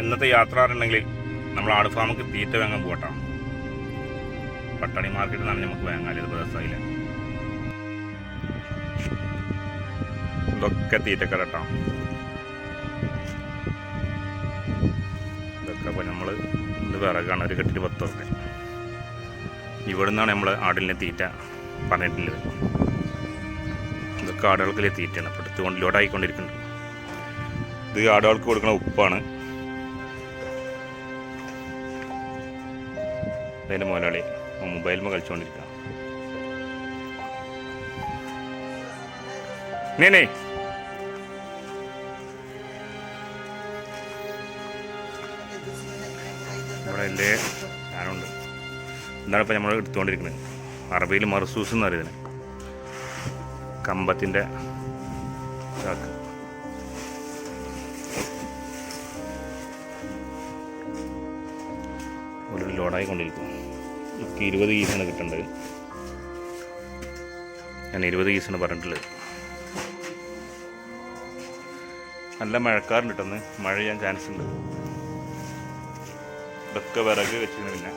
ഇന്നത്തെ യാത്ര നമ്മൾ ആട് ഫാമുക്ക് തീറ്റ വാങ്ങാൻ പോകട്ടോ പട്ടാണി മാർക്കറ്റിൽ നിന്നാണ് നമുക്ക് വാങ്ങാൻ ഇത് ദിവസമായില്ല ഇതൊക്കെ തീറ്റക്കട കേട്ടോ ഇതൊക്കെ അപ്പോൾ നമ്മൾ ഇത് വിറകാണ് ഒരു കെട്ടിൽ പത്ത് റുപ്യ ഇവിടെ നിന്നാണ് നമ്മൾ ആടിലിനെ തീറ്റ പറഞ്ഞിട്ടുള്ളത്. ഇതൊക്കെ ആടുകൾക്കിലെ തീറ്റയാണ്. അപ്പോൾ എടുത്തുകൊണ്ട് ലോഡായിക്കൊണ്ടിരിക്കുന്നുണ്ട് ഇത് ആടുകൾക്ക് കൊടുക്കുന്ന ഉപ്പാണ്. അതിന്റെ മുതലാളി മൊബൈലിൽ കളിച്ചുകൊണ്ടിരിക്കുക നേനേ ഇവിടെ അല്ലേ എന്താണ് ഇപ്പം നമ്മൾ എടുത്തുകൊണ്ടിരിക്കുന്നത്. അറബിയിൽ മർസൂസ് എന്ന് പറയുന്നത്. കമ്പത്തിന്റെ ചാക്ക് ഒരു ഒക്കെ ഇരുപത് ഈസാണ് കിട്ടേണ്ടത്. ഞാൻ ഇരുപത് ആണ് പറഞ്ഞിട്ടുള്ളത്. നല്ല മഴക്കാറുണ്ട് കിട്ടുന്നത് മഴ ചെയ്യാൻ ചാൻസ് ഉണ്ട്. ഇതൊക്കെ വിറക് വെച്ചിരുന്നു പിന്നെ.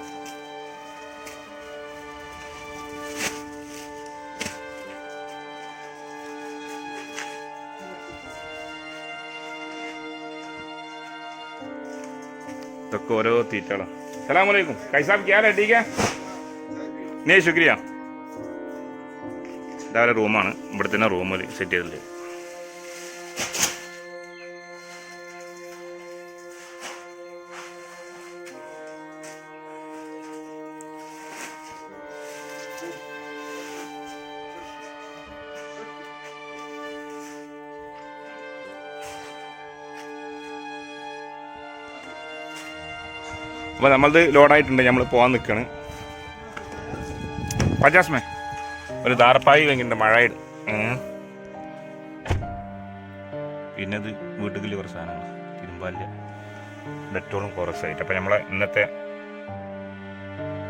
ഇതൊക്കെ ഓരോ തീറ്റകളാണ് സലാമലൈക്കും കൈസാബ് ക്യാ है ठीक है नहीं शुक्रिया ഇതാവരെ റൂമാണ് ഇവിടെ തന്നെ റൂമിൽ സെറ്റ് ചെയ്തിട്ടുണ്ട് അപ്പോൾ നമ്മളത് ലോഡായിട്ടുണ്ട് നമ്മൾ പോകാൻ നിൽക്കുകയാണ് പച്ചാസ്മേ ഒരു ധാർപ്പായി വാങ്ങിയിട്ടുണ്ട് മഴയുടെ പിന്നെ ഇത് വീട്ടിൽ കുറച്ച് സാധനങ്ങൾ തിരുമ്പാലില്ല. ഡെറ്റോളും കുറച്ച് ആയിട്ട് അപ്പം നമ്മളെ ഇന്നത്തെ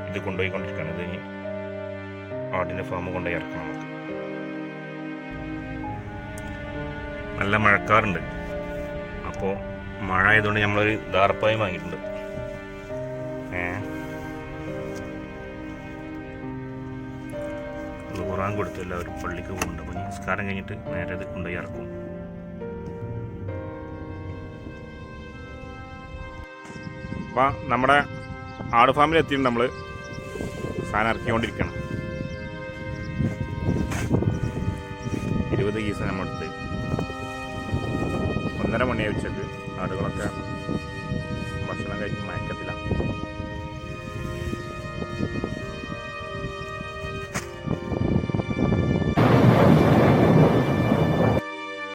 ഇത് കൊണ്ടുപോയിക്കൊണ്ടിരിക്കുകയാണ് ഇത് ഇനി ആടിന്റെ ഫാം കൊണ്ടുപോയി ഇറക്കണം നമുക്ക്. നല്ല മഴക്കാറുണ്ട്. അപ്പോൾ മഴ ആയതുകൊണ്ട് നമ്മളൊരു ധാർപ്പായി വാങ്ങിയിട്ടുണ്ട്. ഖുറാൻ കൊടുത്ത് എല്ലാവരും പള്ളിക്ക് പോകുന്നുണ്ട് അപ്പോൾ നിസ്കാരം കഴിഞ്ഞിട്ട് നേരെ ഇത് കൊണ്ടുപോയി ഇറക്കും. അപ്പം നമ്മുടെ ആട് ഫാമിൽ എത്തിയിട്ട് നമ്മൾ സാധനം ഇറക്കിക്കൊണ്ടിരിക്കണം. ഇരുപത് കീസ് നമ്മളെടുത്ത് ഒന്നര മണിയായി ആടുകളൊക്കെ